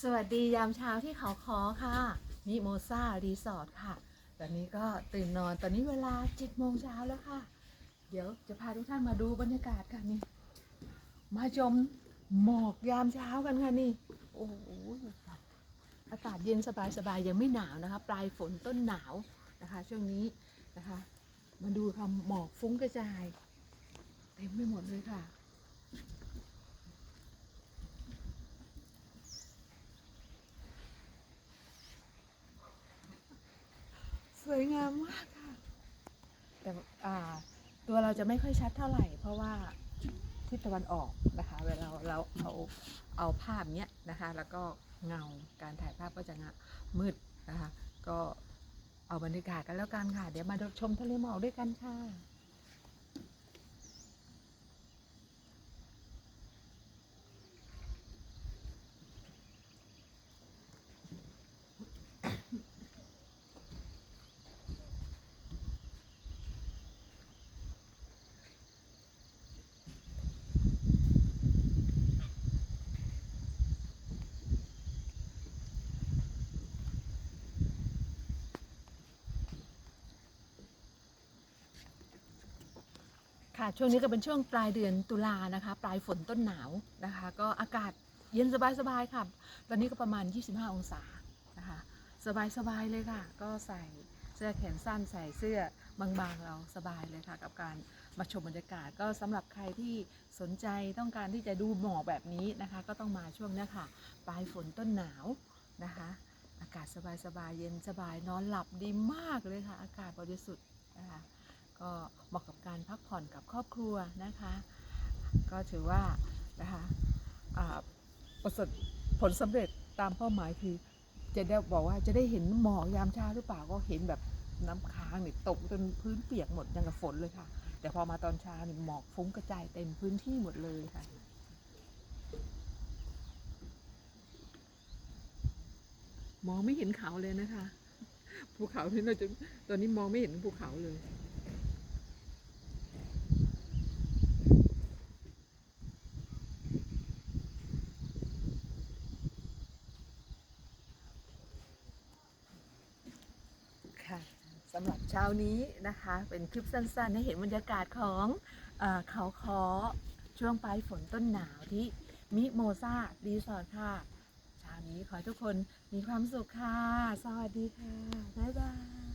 สวัสดียามเช้าที่เขาคอค่ะมิโมซารีสอร์ทค่ะ ตอนนี้ก็ตื่นนอน ตอนนี้เวลา7โมงเช้าแล้วค่ะ เดี๋ยวจะพาทุกท่านมาดูบรรยากาศกันนี่ มาชมหมอกยามเช้ากันค่ะนี่ โอ้โห อากาศเย็นสบายๆ ยังไม่หนาวนะคะ ปลายฝนต้นหนาวนะคะ ช่วงนี้นะคะ มาดูค่ะหมอกฟุ้งกระจาย เต็มไปหมดเลยค่ะ สวยงามมากค่ะ แต่อ่าตัวเราจะไม่ค่อยชัดเท่าไหร่ เพราะว่าทิศตะวันออกนะคะ เวลาเราเอาเอาภาพเนี้ยนะคะ แล้วก็เงาการถ่ายภาพก็จะงะมืดนะคะ ก็เอาบรรยากาศกันแล้วกันค่ะ เดี๋ยวมาชมทะเลหมอกด้วยกันค่ะ ค่ะช่วงนี้ก็เป็นช่วงปลายเดือนตุลานะคะ ปลายฝนต้นหนาวนะคะ ก็อากาศเย็นสบายๆค่ะ ตอนนี้ก็ประมาณ 25 องศานะคะ สบายๆเลยค่ะ ก็ใส่เสื้อแขนสั้นใส่เสื้อบางๆเราสบายเลยค่ะ กับการมาชมบรรยากาศ ก็สำหรับใครที่สนใจต้องการที่จะดูหมอกแบบนี้นะคะ ก็ต้องมาช่วงนี้ค่ะ ปลายฝนต้นหนาวนะคะ อากาศสบายๆเย็นสบายนอนหลับดีมากเลยค่ะ อากาศบริสุทธิ์นะคะก็ การพักผ่อนกับครอบครัวนะคะ ก็ถือว่านะคะประสบผลสำเร็จตามเป้าหมายคือจะได้บอกว่าจะได้เห็นหมอกยามเช้าหรือเปล่าก็เห็นแบบน้ำค้างเนี่ยตกจนพื้นเปียกหมดย่างกับฝนเลยค่ะ แต่พอมาตอนเช้าเนี่ยหมอกฟุ้งกระจายเต็มพื้นที่หมดเลยค่ะมองไม่เห็นเขาเลยนะคะ ภูเขาที่เราจะตอนนี้มองไม่เห็นภูเขาเลย ค่ะ สำหรับเช้านี้นะคะ เป็นคลิปสั้นๆ ให้เห็นบรรยากาศของเออเขาคอช่วงปลายฝนต้นหนาวที่มิโมซารีสอร์ทค่ะ เช้านี้ขอให้ทุกคนมีความสุขค่ะ สวัสดีค่ะ บ๊ายบาย